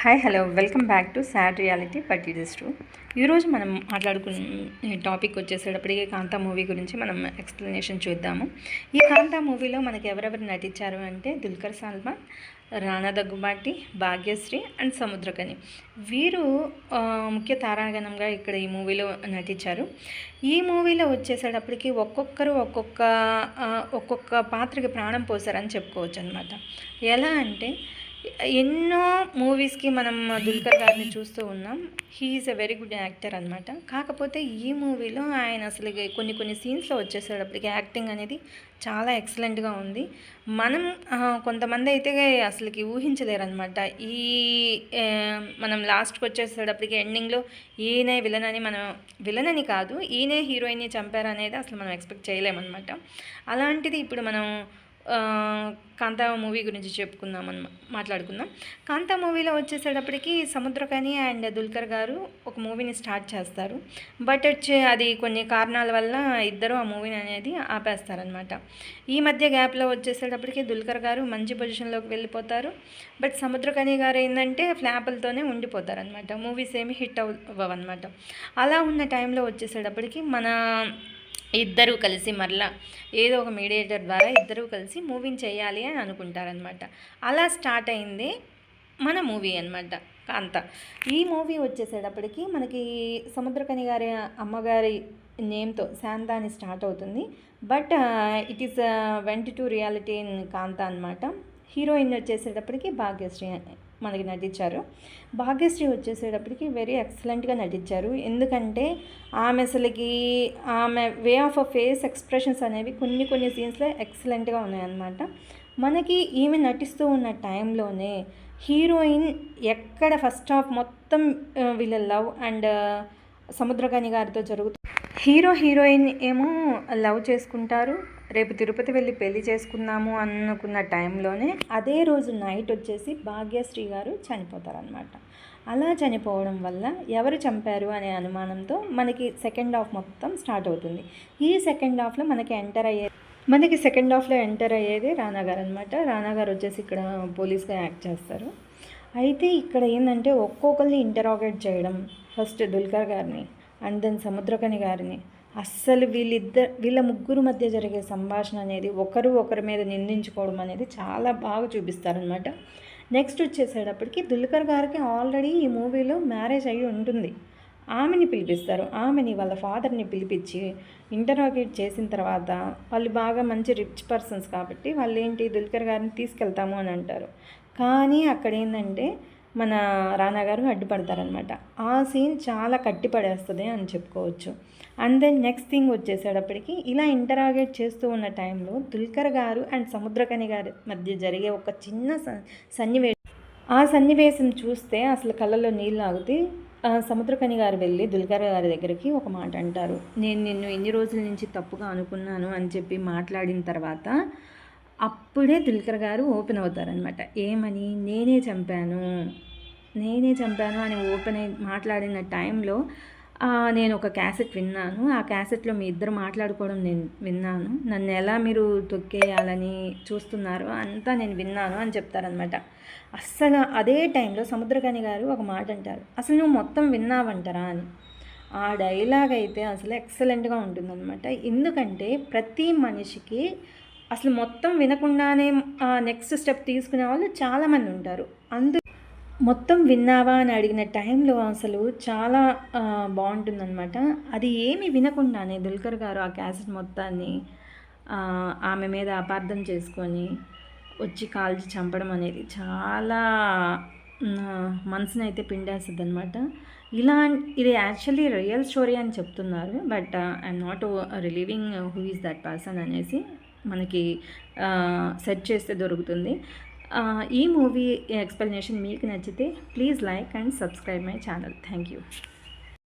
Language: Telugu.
Hi hello welcome back to sad reality but it is true ఈరోజు మనం మాట్లాడుకున్న టాపిక్ వచ్చేసేటప్పటికి కాంతా మూవీ గురించి మనం ఎక్స్ప్లెనేషన్ చూద్దాము. ఈ కాంతా మూవీలో మనకి ఎవరెవరు నటించారు అంటే దుల్కర్ సల్మాన్ రాణా దగ్గుబాటి భాగ్యశ్రీ అండ్ సముద్రకని. వీరు ముఖ్య తారాగణంగా ఇక్కడ ఈ మూవీలో నటించారు. ఈ మూవీలో వచ్చేసేటప్పటికి ఒక్కొక్కరు ఒక్కొక్క ఒక్కొక్క పాత్రకి ప్రాణం పోసారని చెప్పుకోవచ్చు అనమాట ఎలా అంటే ఎన్నో మూవీస్కి మనం దుల్కర్ గారిని చూస్తూ ఉన్నాం. He's a very good actor అనమాట కాకపోతే ఈ మూవీలో ఆయన అసలు కొన్ని కొన్ని సీన్స్లో వచ్చేసేటప్పటికి యాక్టింగ్ అనేది చాలా ఎక్సలెంట్గా ఉంది. మనం కొంతమంది అయితే అసలుకి ఊహించలేరు అనమాట ఈ మనం లాస్ట్కి వచ్చేసేటప్పటికి ఎండింగ్లో ఈయనే విలన్ అని మనం విలన్ అని కాదు ఈయనే హీరోయిన్ని చంపారు అనేది అసలు మనం ఎక్స్పెక్ట్ చేయలేమన్నమాట. అలాంటిది ఇప్పుడు మనం ఆ, కాంతా మూవీ గురించి చెప్పుకుందాం అన్న మాట్లాడుకుందాం. కాంతా మూవీలో వచ్చేసేటప్పటికి సముద్రకని అండ్ దుల్కర్ గారు ఒక మూవీని స్టార్ట్ చేస్తారు. బట్ అది కొన్ని కారణాల వల్ల ఇద్దరు ఆ మూవీని అనేది ఆపేస్తారనమాట ఈ మధ్య గ్యాప్లో వచ్చేసేటప్పటికి దుల్కర్ గారు మంచి పొజిషన్లోకి వెళ్ళిపోతారు. బట్ సముద్రకని గారు ఏంటంటే ఫ్లాపులతోనే ఉండిపోతారనమాట మూవీస్ ఏమి హిట్ అవ్వవన్నమాట. అలా ఉన్న టైంలో వచ్చేసేటప్పటికి మన ఇద్దరు కలిసి మరలా ఏదో ఒక మీడియేటర్ ద్వారా ఇద్దరు కలిసి మూవీని చేయాలి అని అనుకుంటారనమాట అలా స్టార్ట్ అయింది మన మూవీ అనమాట కాంత. ఈ మూవీ వచ్చేసేటప్పటికి మనకి సముద్రకని గారి అమ్మగారి నేమ్తో శాంత అని స్టార్ట్ అవుతుంది. But it is went to reality in Kaantha అనమాట హీరోయిన్ వచ్చేసేటప్పటికి భాగ్యశ్రీ మనకి నటించారు. భాగ్యశ్రీ వచ్చేసేటప్పటికి వెరీ ఎక్సలెంట్గా నటించారు. ఎందుకంటే ఆమె అసలుకి ఆమె way of a face expressions అనేవి కొన్ని కొన్ని సీన్స్లో ఎక్సలెంట్గా ఉన్నాయన్నమాట. మనకి ఈమె నటిస్తూ ఉన్న టైంలోనే హీరోయిన్ ఎక్కడ ఫస్ట్ హాఫ్ మొత్తం వీళ్ళ లవ్ అండ్ సముద్రకని గారితో జరుగుతుంది హీరో హీరోయిన్ ఏమో లవ్ చేసుకుంటారు. రేపు తిరుపతి వెళ్ళి పెళ్ళి చేసుకుందాము అనుకున్న టైంలోనే అదే రోజు నైట్ వచ్చేసి భాగ్యశ్రీ గారు చనిపోతారనమాట అలా చనిపోవడం వల్ల ఎవరు చంపారు అనే అనుమానంతో మనకి సెకండ్ హాఫ్ మొత్తం స్టార్ట్ అవుతుంది. ఈ సెకండ్ హాఫ్లో మనకి ఎంటర్ అయ్యే మనకి సెకండ్ హాఫ్లో ఎంటర్ అయ్యేది రానా గారు అనమాట రానా గారు వచ్చేసి ఇక్కడ పోలీస్గా యాక్ట్ చేస్తారు. అయితే ఇక్కడ ఏంటంటే ఒక్కొక్కరిని ఇంటరాగేట్ చేయడం ఫస్ట్ దుల్కర్ గారిని. అండ్ దెన్ సముద్రకని గారిని. అస్సలు వీళ్ళిద్దరు వీళ్ళ ముగ్గురు మధ్య జరిగే సంభాషణ అనేది ఒకరు ఒకరి మీద నిందించుకోవడం అనేది చాలా బాగా చూపిస్తారనమాట నెక్స్ట్ వచ్చేసేటప్పటికి దుల్కర్ గారికి ఆల్రెడీ ఈ మూవీలో మ్యారేజ్ అయ్యి ఉంటుంది. ఆమెని పిలిపిస్తారు. ఆమెని వాళ్ళ ఫాదర్ని పిలిపించి ఇంటరాగేట్ చేసిన తర్వాత వాళ్ళు బాగా మంచి రిచ్ పర్సన్స్ కాబట్టి వాళ్ళు ఏంటి దుల్కర్ గారిని తీసుకెళ్తాము అని అంటారు. కానీ అక్కడ ఏంటంటే మన రానా గారు అడ్డుపడతారనమాట ఆ సీన్ చాలా కట్టిపడేస్తుంది అని చెప్పుకోవచ్చు. అండ్ దెన్ నెక్స్ట్ థింగ్ వచ్చేసేటప్పటికి ఇలా ఇంటరాగేట్ చేస్తూ ఉన్న టైంలో దుల్కర్ గారు అండ్ సముద్రకని గారి మధ్య జరిగే ఒక చిన్న స- సన్నివేశం ఆ సన్నివేశం చూస్తే అసలు కళ్ళలో నీళ్ళు ఆగుతాయి సముద్రకని గారు వెళ్ళి దుల్కర్ గారి దగ్గరికి ఒక మాట అంటారు. నేను నిన్ను ఎన్ని రోజుల నుంచి తప్పుగా అనుకున్నాను అని చెప్పి మాట్లాడిన తర్వాత అప్పుడే దుల్కర్ గారు ఓపెన్ అవుతారనమాట ఏమని? నేనే చంపాను. నేనే చంపాను అని ఓపెన్ అయి మాట్లాడిన టైంలో నేను ఒక క్యాసెట్ విన్నాను. ఆ క్యాసెట్లో మీ ఇద్దరు మాట్లాడుకోవడం నేను విన్నాను. నన్ను ఎలా మీరు తొక్కేయాలని చూస్తున్నారో అంతా నేను విన్నాను అని చెప్తారనమాట అస్సలు అదే టైంలో సముద్రకని గారు ఒక మాట అంటారు. అసలు నువ్వు మొత్తం విన్నావంటారా? అని. ఆ డైలాగ్ అయితే అసలు ఎక్సలెంట్గా ఉంటుందన్నమాట. ఎందుకంటే ప్రతి మనిషికి అసలు మొత్తం వినకుండానే నెక్స్ట్ స్టెప్ తీసుకునే వాళ్ళు చాలామంది ఉంటారు. అందు మొత్తం విన్నావా అని అడిగిన టైంలో అసలు చాలా బాగుంటుందన్నమాట. అది ఏమి వినకుండానే దుల్కర్ గారు ఆ క్యాసెట్ మొత్తాన్ని ఆమె మీద అపార్థం చేసుకొని వచ్చి కాల్చి చంపడం అనేది చాలా మనసుని అయితే పిండేస్తుంది అనమాట ఇలా ఇది యాక్చువల్లీ రియల్ స్టోరీ అని చెప్తున్నారు but I'm not relieving who is that person అనేసి మనకి సెర్చ్ చేస్తే దొరుకుతుంది. ఈ మూవీ ఎక్స్ప్లెనేషన్ మీకు నచ్చితే please like and subscribe my channel thank you